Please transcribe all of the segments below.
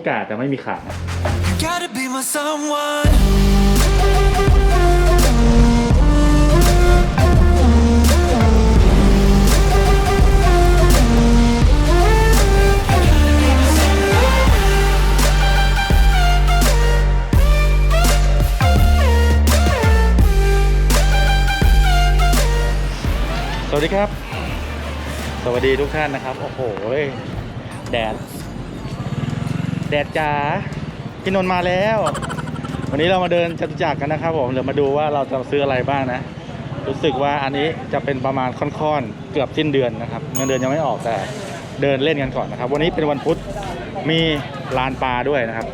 กิ้งก่าแต่ไม่มีขา Gotta be my someone. สวัสดีครับ สวัสดีทุกท่านนะครับ โอ้โห แดด แดดจ้าพี่นนท์มาแล้ว วันนี้เรามาเดินจตุจักรกันนะครับผมเดี๋ยวมาดูว่าเราจะซื้ออะไรบ้างนะ รู้สึกว่าอันนี้จะเป็นประมาณค่อนๆเกือบสิ้นเดือนนะครับเงินเดือนยังไม่ออกแต่เดินเล่นกันก่อนนะครับ วันนี้เป็นวันพุธมีลานปลาด้วยนะครับ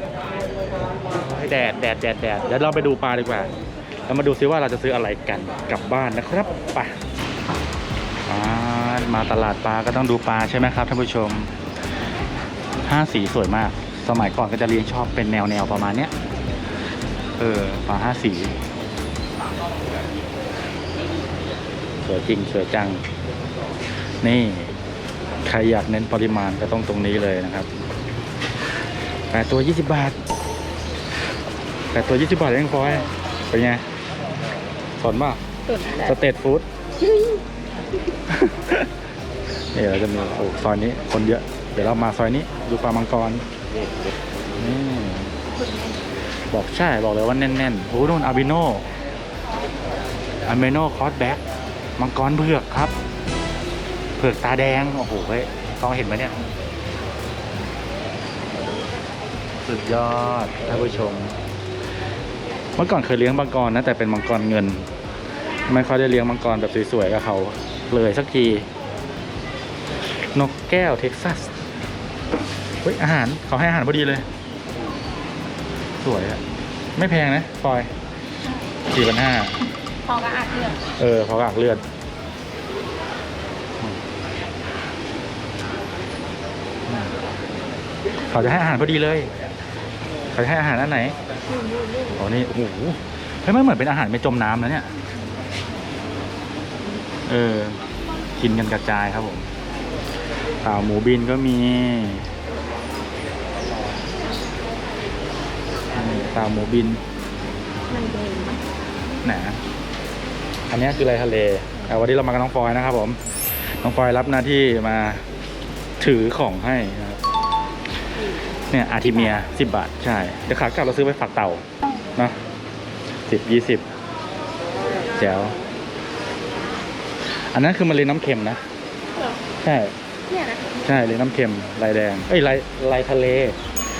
โอ้ยแดดแดดแดดแดดเดี๋ยวเราไปดูปลาดีกว่าเรามาดูซิว่าเราจะซื้ออะไรกันกลับบ้านนะครับไปอ่ามาตลาดปลาก็ต้องดูปลาใช่ไหมครับท่านผู้ชมห้าสีสวยมาก สมัยก่อนก็จะเรียนชอบเป็นแนวแนวๆประมาณเนี้ย เออปลาห้าสีสวยจริงสวยจัง นี่ ใครอยากเน้นปริมาณก็ต้องตรงนี้เลยนะครับแปดตัวยี่สิบบาทแปดตัวยี่สิบบาทเองฟอยเป็นไงสนป่ะสเตทฟู้ดนี่เราจะมีโอ้ซอยนี้คนเยอะ เดี๋ยวเรามาซอยนี้ ดูปลามังกรนี่ บอกใช่บอกเลยว่าแน่นๆโอ้โน่นอาบิโนอาบิโนคอสแบ็กมังกรเผือกครับ เผือกตาแดง โอ้โหเฮ้ยต้องเห็นไหมเนี่ย สุดยอดท่านผู้ชม เมื่อก่อนเคยเลี้ยงมังกรนะ แต่เป็นมังกรเงิน ไม่ค่อยได้เลี้ยงมังกรแบบสวยๆกับเขาเลยสักที นกแก้วเท็กซัส ฮ้ยอาหารเขาให้อาหารพอดีเลย สวยอะไม่แพงนะฟอยสี่พันห้าพอกระอักเลือดเออเขากากเลือดเขาจะให้อาหารพอดีเลย เขาจะให้อาหารอันไหนอ๋อนี่โอ้โหเฮ้ยมันเหมือนเป็นอาหารไม่จมน้ำนะเนี่ย เออ กินกันกระจายครับผมเต่าหมูบินก็มี นี่เต่าหมูบินมันเด้งไหนอันนี้คืออะไรทะเลเอาวันนี้เรามากับน้องฟอยนะครับผม น้องฟอยรับหน้าที่มาถือของให้นะครับ เนี่ยอาร์ทิเมียสิบบาท ใช่ เดี๋ยวขากลับเราซื้อไปฝากเต่านะสิบยี่สิบแจ๋วอันนั้นคือมะเร็งน้ำเค็มนะ ใช่ เนี่ยนะใช่เลยน้ำเค็มลายแดง เอ้ยลายลายทะเล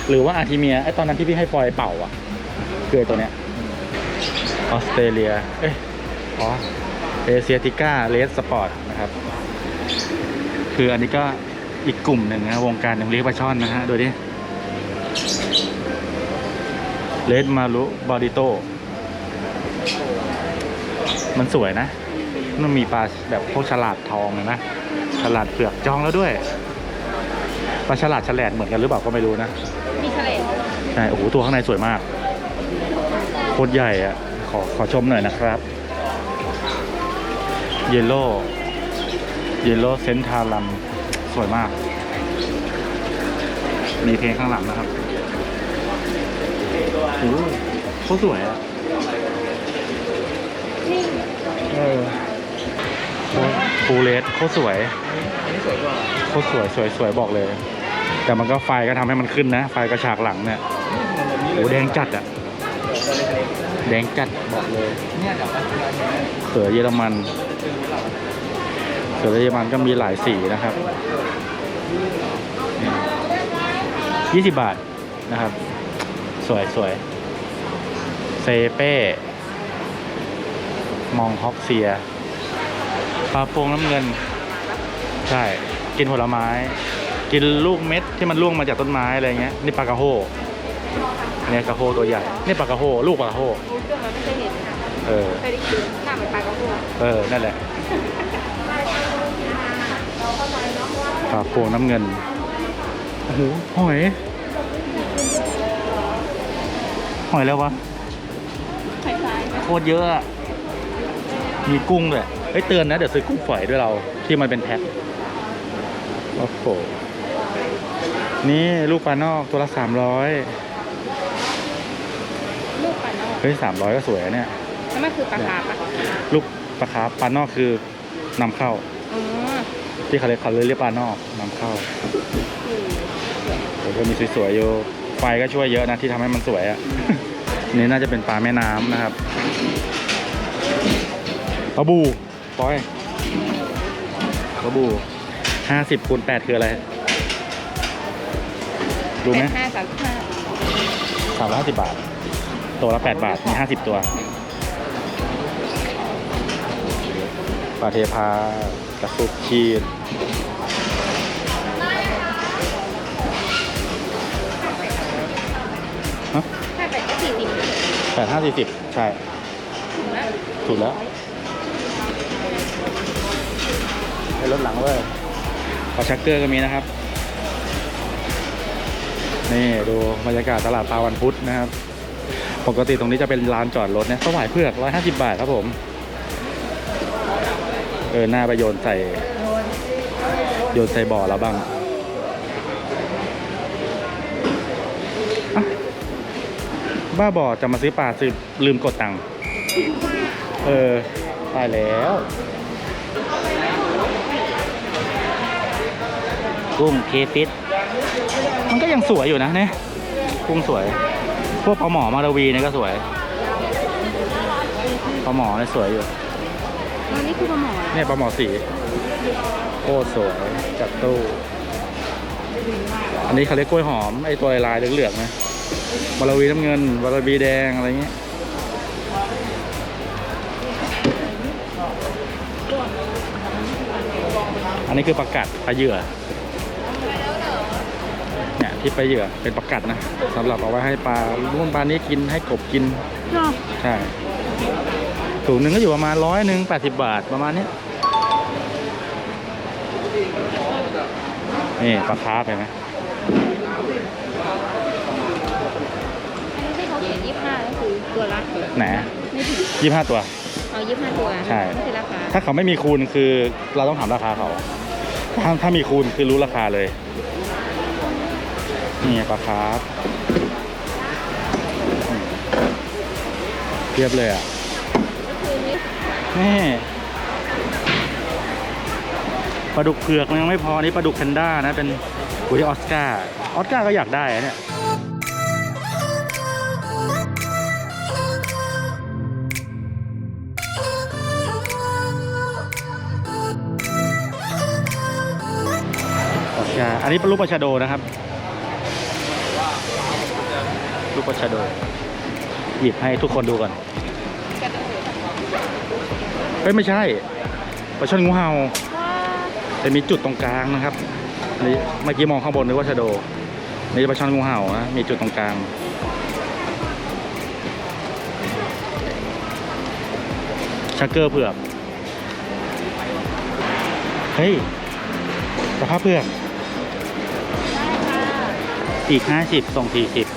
หรือว่าอาร์ทิเมียไอ้ตอนนั้นที่พี่ให้ฟอยเป่าอะ คือไอ้ตัวเนี้ยออสเตรเลีย เอ้ยอ๋อเอเชียติก้าเลสสปอร์ตนะครับ คืออันนี้ก็อีกกลุ่มหนึ่งนะวงการหนึ่งเลี้ยงปลาช่อนนะฮะ ดูดิเลสมารุบอดิโต มันสวยนะ มันมีปลาแบบพวกฉลาดทองเลยนะ ฉลาดเผือกจองแล้วด้วย ปลาฉลาดฉลาดเหมือนกันหรือเปล่าก็ไม่รู้นะ มีทะเลใช่ โอ้โห ตัวข้างในสวยมากโคตรใหญ่อะขอขอชมหน่อยนะครับเยลโล่เยลโล่เซนทารัมสวยมาก มีเพลงข้างหลังนะครับโอ้โหโคตสวยอะเออฟูเลสโคตรสวยโคตรสวยสวยสวยบอกเลย แต่มันก็ไฟก็ทำให้มันขึ้นนะ ไฟกระฉากหลังเนี่ยโอ้แดงจัดอะ แดงจัดบอกเลยเสือเยอรมัน เสือเยอรมันก็มีหลายสีนะครับยี่สิบบาทนะครับ สวยสวยเซเป้ มองฮอกเซียปลาโป่งน้ำเงิน ใช่ กินผลไม้ กินลูกเม็ดที่มันร่วงมาจากต้นไม้อะไรเงี้ย นี่ปลากระโฮ อันนี้กระโฮตัวใหญ่นี่ปลากระโฮลูกปลากระโฮรู้เรื่องแล้วไม่เคยเห็นค่ะเออเคยได้กินหน้าเหมือนปลากระพงเออนั่นแหละปลาโป่งน้ำเงินโอ้โหหอย หอยแล้ววะโคตรเยอะ มีกุ้งด้วยเฮ้ยเตือนนะเดี๋ยวซื้อกุ้งฝอยด้วยเราที่มันเป็นแพ็คโอ้โหนี่ลูกปลานอกตัวละสามร้อย เฮ้ยสามร้อยก็สวยอะเนี่ย แล้วมันคือปลาคาร์ปะลูกปลาคาร์ฟปลานอกคือนำเข้า อ๋อที่เขาเรียกเขาเลยเรียกปลานอกนำเข้าคือเดี๋ยวก็มีสวยๆอยู่ไฟก็ช่วยเยอะนะที่ทำให้มันสวยอะ นี่น่าจะเป็นปลาแม่น้ำนะครับปลาบูปอยปลาบูห้าสิบคูณแปดคืออะไรรู้ไหมแปดห้าสามสิบห้าสามร้อยห้าสิบบาท ตัวละแปดบาท มีห้าสิบตัวปลาเทพากระสุบชีดฮะถ้าแปดก็สี่สิบแปดห้าสี่สิบใช่ ถูกแล้วถูกแล้วไอ้รถหลังเลยปลาชักเกอร์ก็มีนะครับ นี่ ดูบรรยากาศตลาดปลาวันพุธนะครับ ปกติตรงนี้จะเป็นลานจอดรถเนี่ยสวายเผือกร้อยห้าสิบาทครับผม เออ หน้าไปโยนใส่ โยนใส่บ่อแล้วบ้างอะบ้าบ่อจะมาซื้อปลาซื้อลืมกดตังค์เออ ตายแล้ว กุ้งเคฟิตมันก็ยังสวยอยู่นะเนี่ย กุ้งสวย พวกปลาหมอมาราวีเนี่ยก็สวยปลาหมอเนี่ยสวยอยู่อันนี้คือปลาหมอเนี่ยปลาหมอสีโคตรสวยจากตู้อันนี้เขาเรียกกล้วยหอมไอตัวลายเหลืองๆนะบาราวีน้ำเงินบาราวีแดงอะไรเงี้ยอันนี้คือประกัดปลาเหยื่อ เนี่ยที่ปลาเหยื่อเป็นประกัดนะสำหรับเอาไว้ให้ปลารุ่นปลานี้กินให้กบกินเนาะใช่ถุงหนึ่งก็อยู่ประมาณร้อยหนึ่งแปดสิบบาทประมาณเนี้ยนี่ปลาคาร์ฟเห็นไหมอันนี้ที่เขาเขียนยี่สิบห้าก็คือตัวละไหนไม่ถึงยี่ห้าตัว เอายี่สิบห้าตัวใช่ ไม่ใช่ราคาถ้าเขาไม่มีคูณคือเราต้องถามราคาเขาถ้าถ้ามีคูณคือรู้ราคาเลย นี่ปลาคาร์ฟอืมเทียบเลยอะคือนี่นี่ปลาดุกเผือกมันยังไม่พอนี่ปลาดุกแพนด้านะ เป็นกุยออสการ์ออสการ์ก็อยากได้อะเนี่ยออสการ์อันนี้เป็นรูปปลาชาโดนะครับ รูปปลาชาโดหยิบให้ทุกคนดูก่อนเอ้ยไม่ใช่ปลาช่อนงูเห่าจะมีจุดตรงกลางนะครับนี่เมื่อกี้มองข้างบนนึกว่าชะโดนี่ปลาช่อนงูเห่านะมีจุดตรงกลางชักเกอร์เผือกเฮ้ยสภาพเผือกอีกห้าสิบส่งสี่สิบ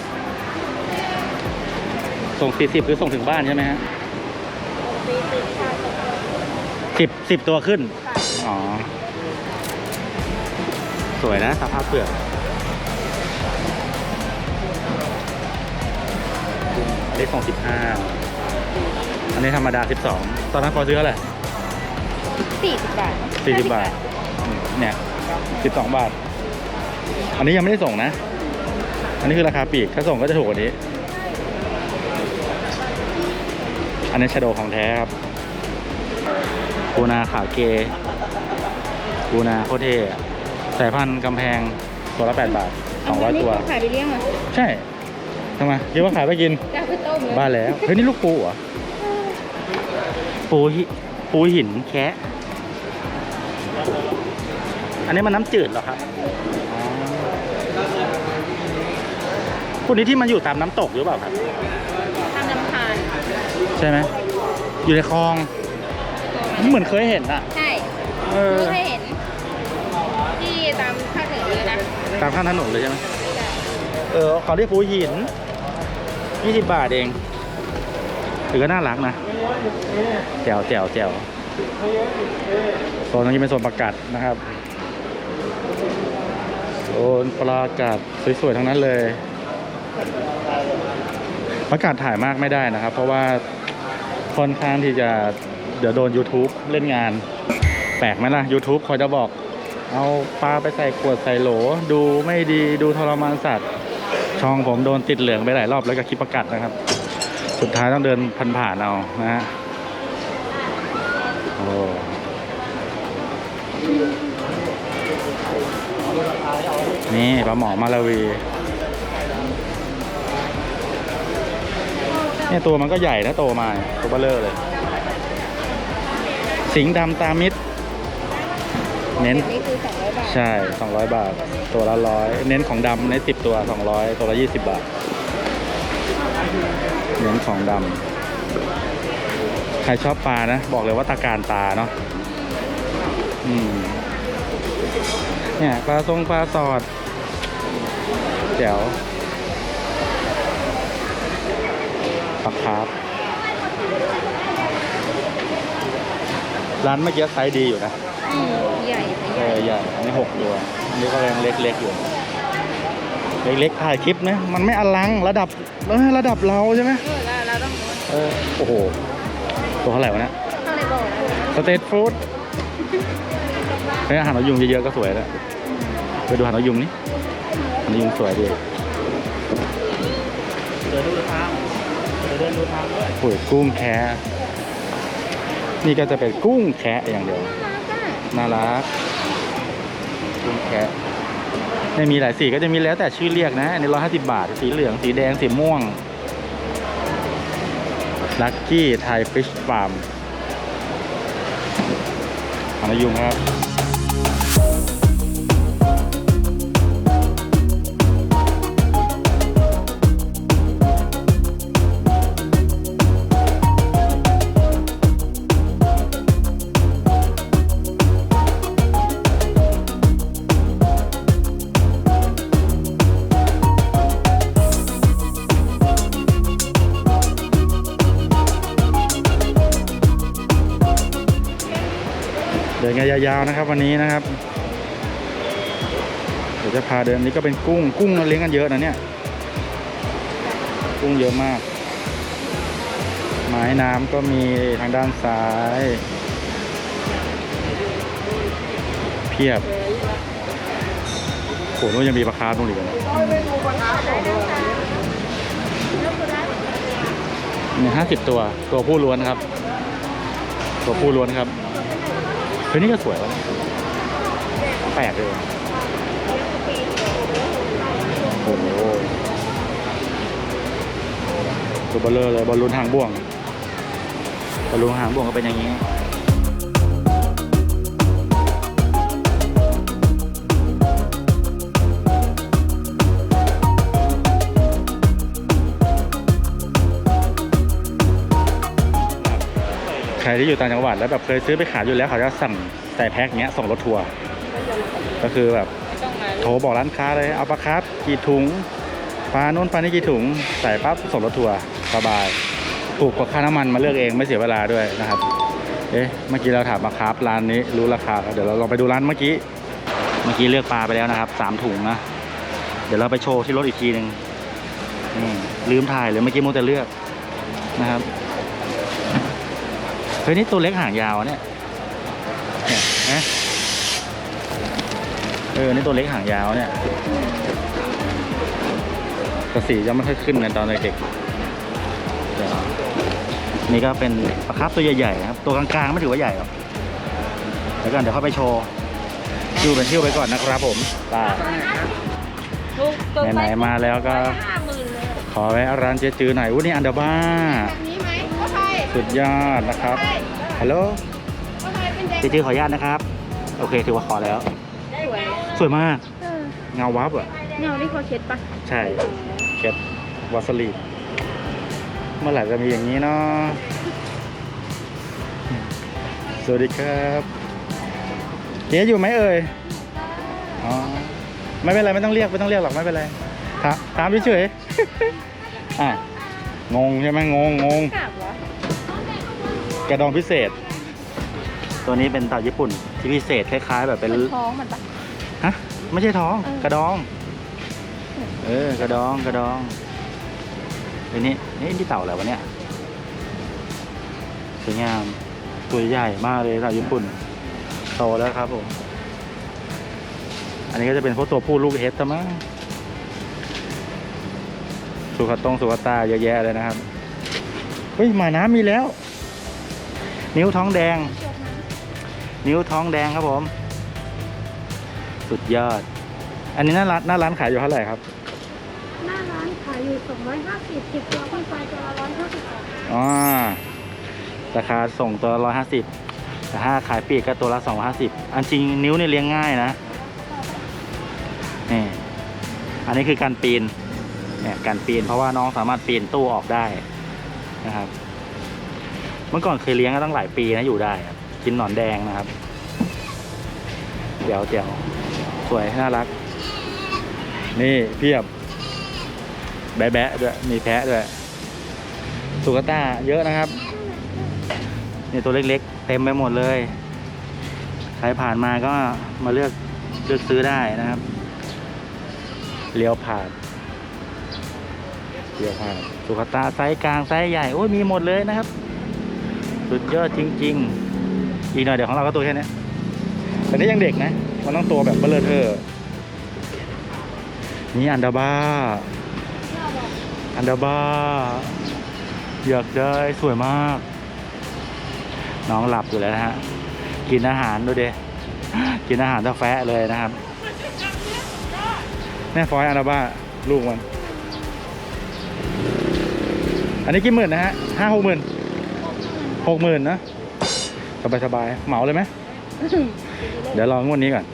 ส่งสี่สิบคือส่งถึงบ้านใช่ไหมฮะสิบสิบตัวขึ้น อ๋อ สวยนะสภาพเปลือกอันนี้ของสิบห้าอันนี้ธรรมดาสิบสองตอนนั้นพอซื้อเท่าไหร่สี่สิบบาทสี่สิบบาทอืมเนี่ยสิบสองบาท อันนี้ยังไม่ได้ส่งนะ อันนี้คือราคาปลีก ถ้าส่งก็จะถูกกว่านี้ นนี้ชาโดของแท้ครับปูนาขาเกปูนาโคตรเท่อะสายพันธุ์กำแพงตัวละแปดบาทสองร้อยตัวเาขายไปเลี้ยงเหรอ ใช่ทำไมคิดว่าขายไปกิน จะเอาไปต้มเหรอบ้าแล้ว เฮ้ย นี่ลูกปูเหรอ ปูหิปูหินแคะอันนี้มันน้ำจืดเหรอครับอ๋อพวกนี้ที่มันอยู่ตามน้ำตกหรือเปล่าครับทำลำพาน ใช่ไหมอยู่ในคลอง เหมือนเคยเห็นอะใช่เออเพิ่งให้เห็น ที่ตามภาคเหนือเลยนะตามข้างถนนเลยใช่ไหมเออเขาเรียกปูหิน 20 บาทเองถือก็น่ารักนะแจ๋วแจ๋วแจ๋วโซนนี้เป็นโซนประกัดนะครับโอ้ปลากาศสวยๆทั้งนั้นเลย ประกาศถ่ายมากไม่ได้นะครับ เพราะว่า ค่อนข้างที่จะเดี๋ยวโดน YouTube เล่นงาน แปลกไหมล่ะ YouTube คอยจะบอก เอาปลาไปใส่ขวดใส่โหล ดูไม่ดีดูทรมานสัตว์ ช่องผมโดนติดเหลืองไปหลายรอบแล้วก็คลิปประกาศนะครับ สุดท้ายต้องเดินพันผ่านเอานะฮะโอ้นี่ปลาหมอมาลาวี เนี่ยตัวมันก็ใหญ่นะโตมาตัวเบลเลอร์เลย สิงห์ดำตามิด เน้น นี่คือสองร้อยบาทใช่ 200 บาท ตัวละร้อยเน้นของดำในสิบตัว 200 ตัวละ 20 บาท เน้นของดำใครชอบปลานะ บอกเลยว่าตาการตาเนาะอืมเนี่ยปลาทรงปลาสอดแจ๋ว ปลาคาร์ฟร้านเมื่อกี้ไซส์ดีอยู่นะอืมใหญ่ใหเอญ่อใหญ่อันนี้หกตัวอันนี้ก็ยังเล็กๆอยู่ เล็กๆถ่ายคลิปนะ มันไม่อลังระดับเออระดับเราใช่ไหมเออแล้วเราต้องเออโอ้โห ตัวเท่าไหร่วะเนี่ยเท่าไรบอกนะสเตทฟู้ดเฮ้ยอาหารนกยุงเยอะๆก็สวยแล้วไปดูอาหารนกยุงนี่อาหารนกยุงสวยดีเดินดูทาง เดินดูทางด้วยโอ้ยกุ้งแคะนี่ก็จะเป็นกุ้งแคะอย่างเดียว น่ารัก กุ้งแคะไม่มีหลายสีก็จะมีแล้วแต่ชื่อเรียกนะอันนี้ร้อยห้าสิบบาท สีเหลือง สีแดง สีม่วง ลักกี้ไทยฟิชฟาร์มอานายุงครับ นกันยาวๆนะครับ วันนี้นะครับเดี๋ยวจะพาเดินนี้ก็เป็นกุ้งกุ้งเราเลี้ยงกันเยอะนะเนี่ย กุ้งเยอะมาก ไม้น้ำก็มีทางด้านซ้าย เพียบโหนู้นยังมีปลาคาร์ฟตรงนี้กันเนี่ยห้าสิบตัวตัวผู้ล้วนครับ ตัวผู้ล้วนครับ เฮ้ยนี่ก็สวยวะแปลกเลยโอ้โหตัวเบลเลอร์เลยบอลลูนหางบ่วงบอลลูนหางบ่วงก็เป็นอย่างนี้ รที่อยู่ต่างจังหวัดแล้วแบบเคยซื้อไปขายอยู่แล้วเขาจะสั่งใส่แพ็คเงี้ยส่งรถทัวร์ก็คือแบบโทรบอกร้านค้าเลยเอาปลาครับกี่ถุงปลาโน้นปลานี่กี่ถุงใส่ปั๊บส่งรถทัวร์สบายถูกกว่าค่าน้ำมันมาเลือกเองไม่เสียเวลาด้วยนะครับ เอ๊ะเมื่อกี้เราถามปลาครับร้านนี้รู้ราคาเดี๋ยวเราลองไปดูร้านเมื่อกี้ เมื่อกี้เลือกปลาไปแล้วนะครับสามถุงนะเดี๋ยวเราไปโชว์ที่รถอีกทีหนึ่งลืมถ่ายเลยเมื่อกี้มัวแต่เลือกนะครับ ฮ้ยนี่ตัวเล็กหางยาวอะเนี่ยเนี่ยเห็นะเออ นี่ตัวเล็กหางยาวเนี่ยแต่สีจะไม่ค่อยขึ้นกันตอนเด็กๆเดี๋ยวนี่ก็เป็นปลาคาร์ฟตัวใหญ่ๆนะครับ ตัวกลางๆไม่ถือว่าใหญ่หรอกแล้วกันเดี๋ยวเข้าไปโชว์คิวเป็นคิวไปก่อนนะครับผมไป้าลูกตัวไหนๆมาแล้วก็ห้าหมื่นเลยขอแวะร้านเจ๊จือหน่อยอุ้ยนี่อันเดอร์บ้า สุดยอดนะครับ ฮัลโหลก็ใช่เป็นเด็กเจ๊จือขออนุญาตนะครับ โอเค ถือว่าขอแล้ว สวยสวยมากเออเงาวับอะ เงานี่เขาเช็ดปะใช่เก็บวาสลีนเมื่อไหร่จะมีอย่างนี้เนาะ สวัสดีครับเจ๊อยู่ไหมเอ่ย อ๋อ ไม่เป็นไรไม่ต้องเรียกไม่ต้องเรียกหรอกไม่เป็นไร ถามถามเฉยๆอะงงใช่ไหมงงงง กลับเหรอกระดองพิเศษ ตัวนี้เป็นเต่าญี่ปุ่นที่พิเศษคล้ายๆ แบบเป็นมันท้องมันปะ ฮะมไม่ใช่ท้อง เออ กระดอง เออกระดองกระดองเดี๋ยวนี้นี่ที่เต่าอะไรวะเนี่ยสวยงามตัวใหญ่มากเลยเต่าญี่ปุ่นโตแล้วครับผมอันนี้ก็จะเป็นพวกตัวผู้ลูกเฮดซะมั้งสุขตรงสุขตาเยอะแยะเลยนะครับเฮ้ยหมายน้ำมีแล้ว นิ้วท้องแดงเชือกน้นิ้วท้องแดงครับผม สุดยอด อันนี้หน้าร้านหน้าร้านขายอยู่เท่าไหร่ครับำหน้าร้านขายอยู่ 250 10ตัวขึ้นไปตัวละ150บาทอ๋อราคาส่งตัวละร้อยห้าสิบแต่ถ้าขายปลีกก็ตัวละสองร้อยห้าสิบอันจริงนิ้วเนี่ยเลี้ยงง่ายนะนี่อันนี้คือการปีนเนี่ยการปีนเพราะว่าน้องสามารถปีนตู้ออกได้นะครับ เมื่อก่อนเคยเลี้ยงก็ตั้งหลายปีนะอยู่ได้ครับกินหนอนแดงนะครับเดี๋ยวเดี๋ยวสวยน่ารัก นี่เพียบ แบะแบะด้วยมีแพะด้วยสุกต้าเยอะนะครับนี่ตัวเล็กๆ เต็มไปหมดเลย ใครผ่านมาก็มาเลือกเลือกซื้อได้นะครับ เลี้ยวผ่าน เลี้ยวผ่าน สุกตาไซส์กลางไซส์ใหญ่ โอ้ยมีหมดเลยนะครับ สุดยอดจริง ๆ อีกหน่อยเดี๋ยวของเราก็ตัวแค่นี้แต่นี่ยังเด็กนะ มันต้องตัวแบบเบลอเทอร์นี่อันดาบ้า อันดาบ้า อยากได้สวยมาก น้องหลับอยู่แล้วนะฮะ กินอาหารดูเดกินอาหารตะแฟะเลยนะครับแม่ฟอยอันดาบ้า ลูกมัน อันนี้กี่หมื่นนะฮะห้าหกหมื่น หกหมื่นนะ สบายสบายๆเหมาเลยไหม เดี๋ยวลองงวดนี้ก่อน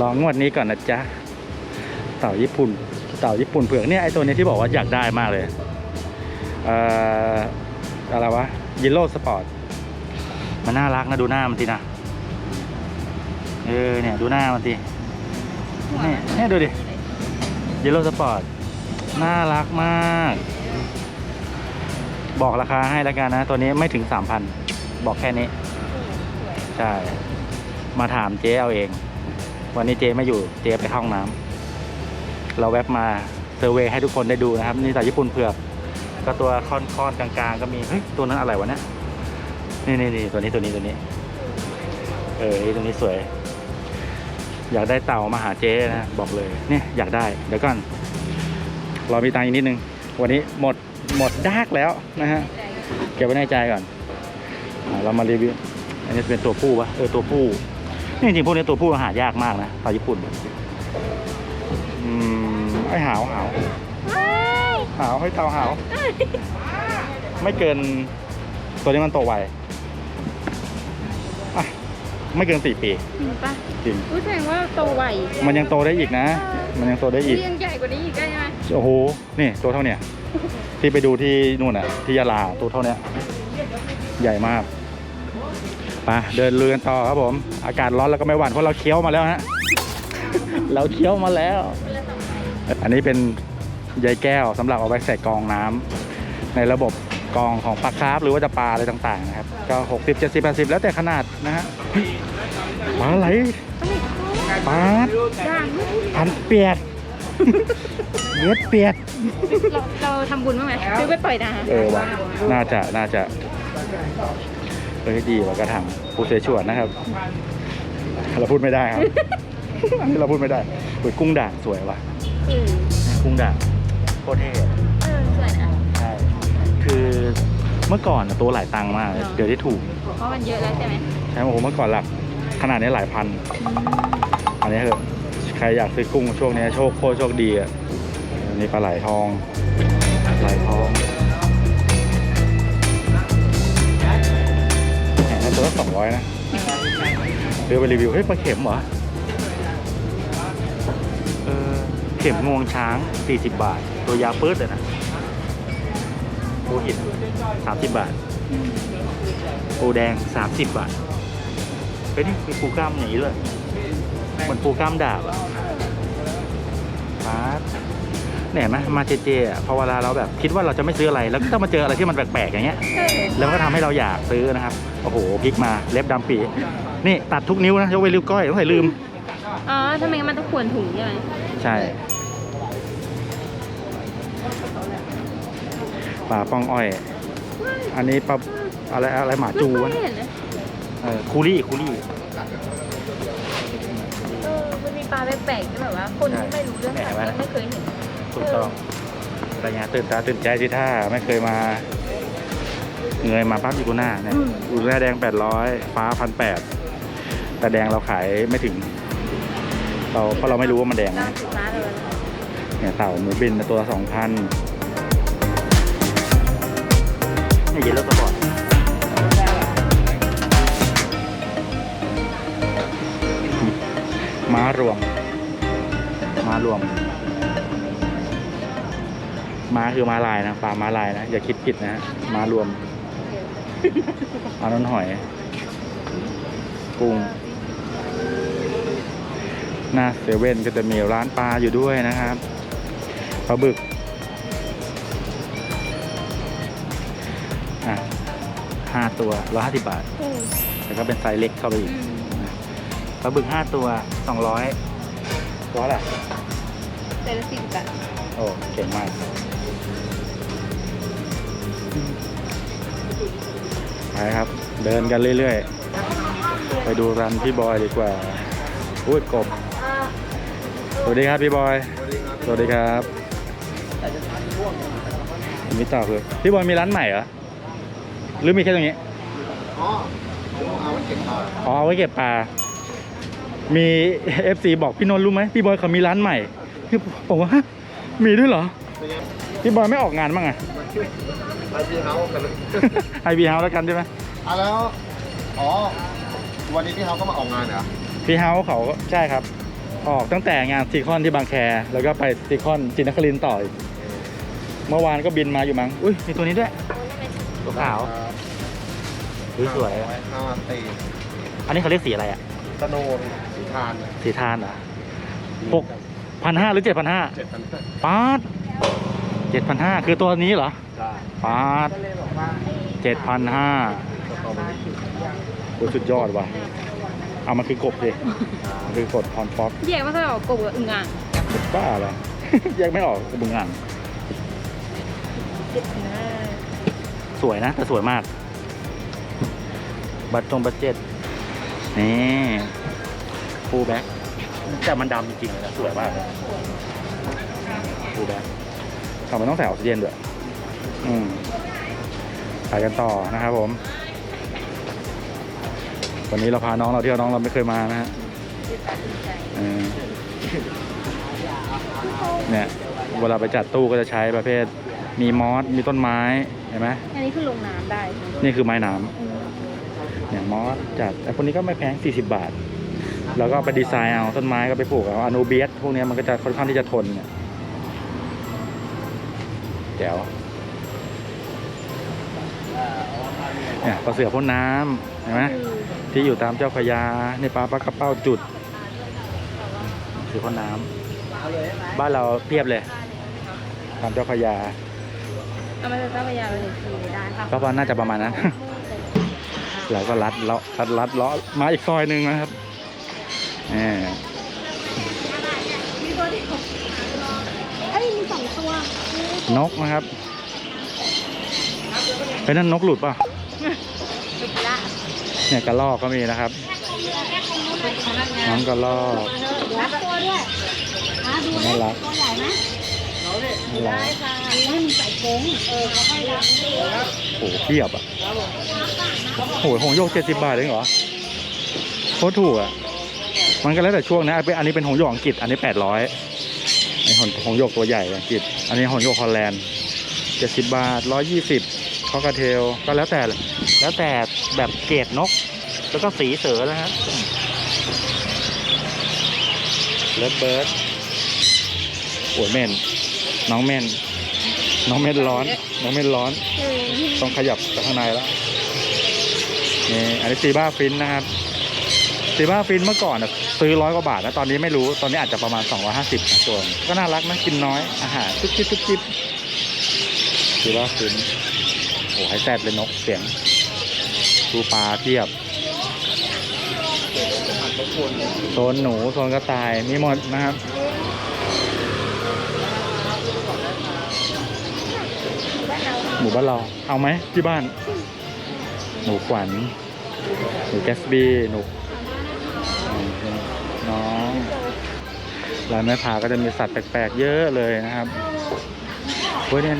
ลองงวดนี้ก่อนนะจ๊ะ เต่าญี่ปุ่น เต่าญี่ปุ่นเผือกเนี่ยไอตัวเนี้ยที่บอกว่าอยากได้มากเลย เอ่อ อะไรวะยิโ o สปอร์ต มันน่ารักนะดูหน้ามันทีนะ เออเนี่ยดูหน้ามันทีเนี่ยเนี่ยดูดิยิโ o สปอร์ต น่ารักมาก บอกราคาให้แล้วกันนะ ตัวนี้ไม่ถึงสามพันบอกแค่นี้ ใช่ มาถามเจ๊เอาเอง วันนี้เจ๊ไม่อยู่เจ๊ไปเข้าห้องน้ำเราแวบมาเซอร์เวย์ให้ทุกคนได้ดูนะครับ นี่สายญี่ปุ่นเผือกก็ตัวค่อนๆกลางๆ ก็มี เฮ้ย ตัวนั้นอะไรวะเนี่ยนี่นี่นี่ตัวนี้ตัวนี้ตัวนี้ เออนี่ตัวนี้สวย อยากได้เต่ามาหาเจ๊นะ บอกเลย เนี่ยอยากได้ เดี๋ยวก่อน รอมีตังค์อีกนิดนึง วันนี้หมด หมดดากแล้วนะฮะเก็บไว้ในใจก่อนอ่าเรามารีวิวอันนี้เป็นตัวผู้ปะเออตัวผู้นี่จริงๆพวกนี้ตัวผู้หายากมากนะปลาญี่ปุ่นอืมไอหาวหาวหาวให้เตาหาว ไม่เกิน ตัวนี้มันโตไวอะไม่เกินสี่ปีจริงปะจริงรู้แสดงว่าโตไวมันยังโตได้อีกนะ มันยังโตได้อีกเรียงใหญ่กว่านี้อีกได้ไหมโอ้โหนี่ตัวเท่าเนี้ย ที่ไปดูที่นู่นอะ ที่ยาลาตัวเท่าเนี้ยใหญ่มากไปเดินเรือนต่อครับผม อากาศร้อนแล้วก็ไม่หวั่นเพราะเราเคี้ยวมาแล้วฮะเราเคี้ยวมาแล้ว อันนี้เป็นใยแก้วสำหรับเอาไว้ใส่กรองน้ำในระบบกรองของปลาคาร์ฟหรือว่าจะปลาอะไรต่างๆนะครับ ก็หกสิบเจ็ดสิบแปดสิบแล้วแต่ขนาดนะฮะเฮ้ยปลาไหลปลาด่างพันเปียด เย็ดเปียดเราเราทำบุญบ้างไหมซื้อไปปล่อยด่างเออว่ะน่าจะน่าจะเฮ้ยดีว่ะกระถางผู้เสฉวนนะครับ เราพูดไม่ได้ครับ อันนี้เราพูดไม่ได้เฮ้ยกุ้งด่างสวยว่ะเออกุ้งด่างโคตรเท่อะเออสวยนะใช่คือเมื่อก่อนอะตัวหลายตังค์มากเลยหรอเดี๋ยวที่ถูก เพราะมันเยอะแล้วใช่ไหมใช่ไหมโอ้โหเมื่อก่อนหลักขนาดนี้หลายพัน อันนี้เถอะใครอยากซื้อกุ้งช่วงนี้โชคโคตรโชคดีอะอั นนี้ปลาไหลทองไหลทองแหมตัวละสองร้อยนะเดี๋ยวไปรีวิว เฮ้ยปลาเข็มเหรอ เออ เข็มงวงช้าง 40 บาท ตัวยาวปื๊ดเลยนะปูหิน30 บาท ปูแดง 30 บาทเฮ้ยนี่มีปูกล้ามอย่างนี้ด้วยเหมือนปูกล้ามดาบอะปาด เนี่ยเห็นไหมมาเจเจอะพอเวลาเราแบบคิดว่าเราจะไม่ซื้ออะไร แล้วก็ต้องมาเจออะไรที่มันแปลกๆอย่างเงี้ยเออแล้วก็ทำให้เราอยากซื้อนะครับ โอ้โหพลิกมาเล็บดำปี นี่ตัดทุกนิ้วนะยกเว้นริ้วก้อยต้องใส่ลืม อ๋อทำไมงั้นมันต้องขวนถุงใช่ไหมใช่ปลาป้องอ้อย อันนี้ปลาอะไรอะไรหมาจูไม่วะเคยเห็นเลยเออคูรี่คูรี่ เออมันมีปลาแปลกๆที่แบบว่าคนที่ไม่รู้เรื่องสัตว์ยังไม่เคยเห็น ถูกต้องอะไรเงี้ยตื่นตาตื่นใจที่ท่าไม่เคยมา เงยมาปั๊บอยู่กูหน้าเนี่ยอูแร่แดงแปดร้อยฟ้าพันแปดแต่แดงเราขายไม่ถึง เราเพราะเราไม่รู้ว่ามันแดงน่านะสิบล้านเลยเนี่ยเต่าหมูบินตัวสองพันเนี่ยเย็นแล้วสปอร์ตม้ารวม ม้ารวม ม้าคือม้าลายนะปลาม้าลายนะอย่าคิดผิดนะฮะม้ารวมเอาน้นหอยกุ้งหน้าเซเว่นก็จะมีร้านปลาอยู่ด้วยนะครับปลาบึกอะห้าตัวร้อยห้าสิบบาทอืมแล้วก็เป็นไซส์เล็กเข้าไปอีกปลาบึกห้าตัวสองร้อยตัวละแต่ละสิบบาทโอ้เก่งมาก ไปครับ เดินกันเรื่อยๆ ไปดูรันพี่บอยดีกว่าพูดกบ สวัสดีครับพี่บอย สวัสดีครับม่ตอบเลยพี่บอยมีร้านใหม่เหรอ หรือมีแค่ตรงนี้ อ๋อเอาไว้เก็บปลาอ๋อเอาไว้เก็บปลา มี FC บอกพี่นนท์รู้ไหมพี่บอยเขามีร้านใหม่พี่ผมว่ามีด้วยเหรอ พี่บอยไม่ออกงานบ้างอะ ไปพี่เฮาส์กันเลยไอบีเฮาแล้วกันใช่ไหมอะแล้ว อ๋อ วันนี้พี่เฮาส์ก็มาออกงานเหรอ พี่เฮาเขาก็ใช่ครับ ออกตั้งแต่งานซีคอนที่บางแค แล้วก็ไปซีคอนจินนครินทร์ต่ออีกเมื่อวานก็บินมาอยู่มั้งอุ้ยมีตัวนี้ด้วยตัวขาวอุ้ยสวยห้าตีอันนี้เขาเรียกสีอะไรอะสโนว์สีทานสีทานเหรอหกพันห้าหรือเจ็ดพันห้าเจ็ดพันปาด เจ็ดพันห้าคือตัวนี้เหรอได้ปาดเจ็ดพันห้าสตรอเบอรี่โอ้สุดยอดว่ะ เอามาคือกบสิคือกดพรฟ็อกแยกไม่ค่อยออกกบกับอึ่งอ่างบ้าอะไรแยกไม่ออกกระบุงอ่างเจ็ดนะสวยนะ แต่สวยมาก บัตรตรงบัตเจ็ตนี่ฟูแบ็กแต่มันดำจริงๆเลยนะสวยมากฟูแบ็ก ทำไมต้องใส่ออกซิเจนด้วยอืมไปกันต่อนะครับผม วันนี้เราพาน้องเราเที่ยวน้องเราไม่เคยมานะฮะเออเนี่ยเวลาไปจัดตู้ก็จะใช้ประเภท มีมอสมีต้นไม้เห็นไหมอันนี้คือลงน้ำได้ นี่คือไม้น้ำเนี่ยมอสจัดไอ้พวกนี้ก็ไม่แพง 40 บาท แล้วก็ไปดีไซน์เอาต้นไม้ก็ไปปลูกเอาอนูเบียสพวกเนี้ยมันก็จะค่อนข้างที่จะทนเนี่ย แจ๋วเนี่ยปลาเสือพ่นน้ำเห็นไหมที่อยู่ตามเจ้าพระยาในปลาปลากระเป้าจุดเสือพ่นน้ำบ้านเราเพียบเลย ตามเจ้าพระยาเอามาจากเจ้าพระยาไปหนึ่งทีได้ค่ะก็ว่าน่าจะประมาณนั้นเราก็ลัดเลาะลัดลัดเลาะมาอีกซอยหนึ่งนะครับ กนะครับเป็นนั่นนกหลุดป่ะจุดละเนี่ยกระลอกก็มีนะครับ น้องกระลอกรับตัวด้วยหาดูน่ารักตัวใหญ่ไหมน่ารักค่ะไม่มีใส่กรงเออเขาให้รับโอ้โหเทียบอะโอ้โหหงโยกเจ็ดสิบบาทเองเหรอโคตรถูกอะมันก็แล้วแต่ช่วงนะอันนี้เป็นหงโยกอังกฤษอันนี้แปดร้อย ไอหงหงโยกตัวใหญ่อังกฤษอันนี้หงโยกฮอลแลนด์เจ็ดสิบบาทร้อยยี่สิบคอกาเทลก็แล้วแต่แล้วแต่แบบเกรดนก แล้วก็สีเสือแล้วฮะเลิฟเบิร์ดโอ้ยเม่น น้องเม่น น้องเม่นร้อน น้องเม่นร้อนเออต้องขยับไปข้างในแล้วนี่อันนี้ซีบ้าฟินนะครับ ซีบ้าฟินเมื่อก่อนน่ะซื้อร้อยกว่าบาทนะตอนนี้ไม่รู้ตอนนี้อาจจะประมาณ 250นะตัวก็น่ารักนะกินน้อยอาหารจุ๊บจิ๊บจุ๊บจิ๊บซีบ้าฟินโอ้ให้แซดเลยนกเสียงดูปลาเทียบโซนหนูโซนกระต่ายมีหมดนะครับหมูบ้านเราเอาไหมที่บ้าน หนูขวัญหนูแกสบี้หนู ร้านแม่พาก็จะมีสัตว์แปลกๆ เยอะเลยนะครับเฮ้ยเนี่ย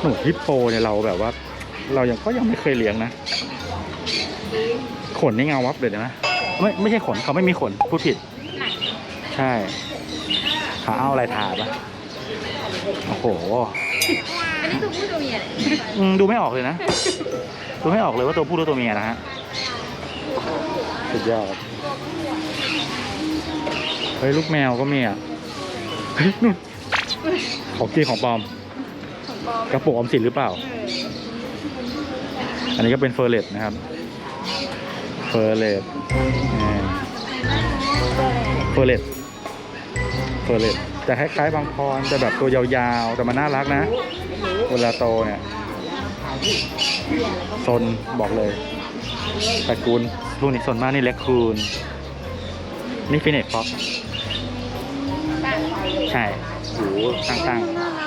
หนูฮิปโปเนี่ยเราแบบว่า เรายังก็ยังไม่เคยเลี้ยงนะ ขนนี่เงาวับเลยนะไม่ไม่ใช่ขนเขาไม่มีขนพูดผิด ใช่ขาเอาอะไรทาปะโอ้โหอันนี้ตัวผู้ตัวเมียเนี่ยอืมดูไม่ออกเลยนะ ดูไม่ออกเลยว่าตัวผู้หรือตัวเมียนะฮะสุดยอด เฮ้ยลูกแมวก็มีอะเฮ้ยนู่นของจริงของปลอมของปลอม กระปุกออมสินหรือเปล่า อันนี้ก็เป็นเฟอร์เรตนะครับ เฟอร์เรตเฟอร์เรตเฟอร์เรตจะคล้ายๆบางพรแต่แบบตัวยาวๆ แต่มันน่ารักนะ เวลาโตเนี่ยซนบอกเลยตระกูลพวกนี้ซนมากนี่เล็กคูนนี่ฟินเนตฟ็อก ใช่โหตั้ง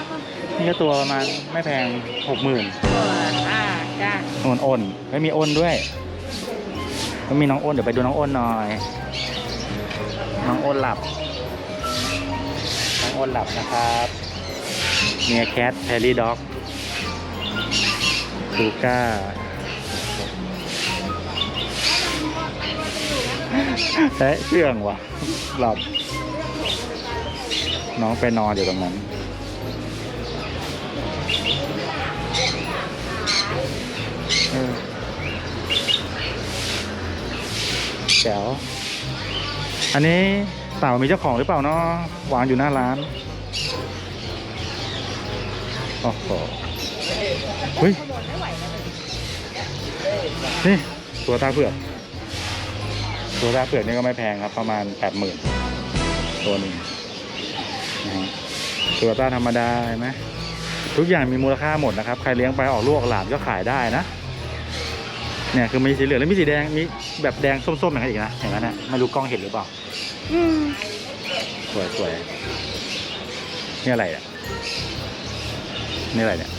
ๆ นี่ก็ตัวประมาณไม่แพงหกหมื่นอ่าจ้าโอนอ้นไม่มีอ้นด้วยไม่มีน้องอ้นเดี๋ยวไปดูน้องอ้นหน่อย น้องอ้นหลับ น้องอ้นหลับนะครับเมียแคทแพรี่ด็อกซูก้าแตะเชื่องว่ะ หลับ น้องไปนอนอยู่ตรงนั้น แจ๋ว อันนี้เต่ามีเจ้าของหรือเปล่าเนาะวางอยู่หน้าร้าน โอ้โหเฮ้ย นี่ ตัวตาเผือก ตัวตาเผือกนี่ก็ไม่แพงครับ ประมาณแปดหมื่นตัวนึง นะฮะตัวตาธรรมดาเห็นไหมทุกอย่างมีมูลค่าหมดนะครับ ใครเลี้ยงไปออกลูกออกหลานก็ขายได้นะ เนี่ยคือมีสีเหลืองแล้วมีสีแดง มีแบบแดงส้มๆอย่างนั้นอีกนะอย่างนั้นนะไม่รู้กล้องเห็นหรือเปล่าอืมสวยสวยนี่อะไรอะ นี่อะไรเนี่ย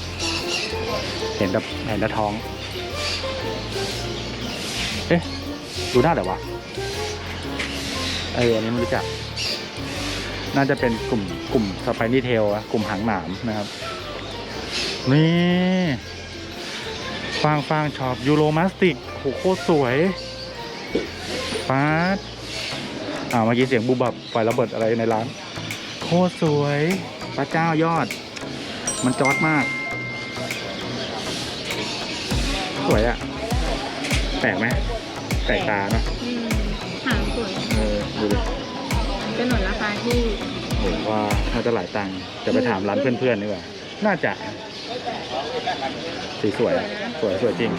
เห็นแต่เห็นแต่ท้อง เอ๊ะ ดูหน้าแต่วะเอออันนี้ไม่รู้จัก น่าจะเป็นกลุ่มกลุ่มสไปนี่เทลอะกลุ่มหางหนามนะครับ นี่ฟางฟางช็อปยูโรมาสติกโหโคตรสวยป๊าดอ่าเมื่อกี้เสียงบูบับไฟระเบิดอะไรในร้าน โคตรสวยพระเจ้ายอด มันจอดมาก สวยอะแปลกไหมแปลกตาเนาะอืมหางสวยเออดูดิ เป็นหนุนราคาที่ผมว่าน่าจะหลายตังค์จะไปถามร้านเพื่อนๆดีกว่า น่าจะ สีสวย สวยสวยจริง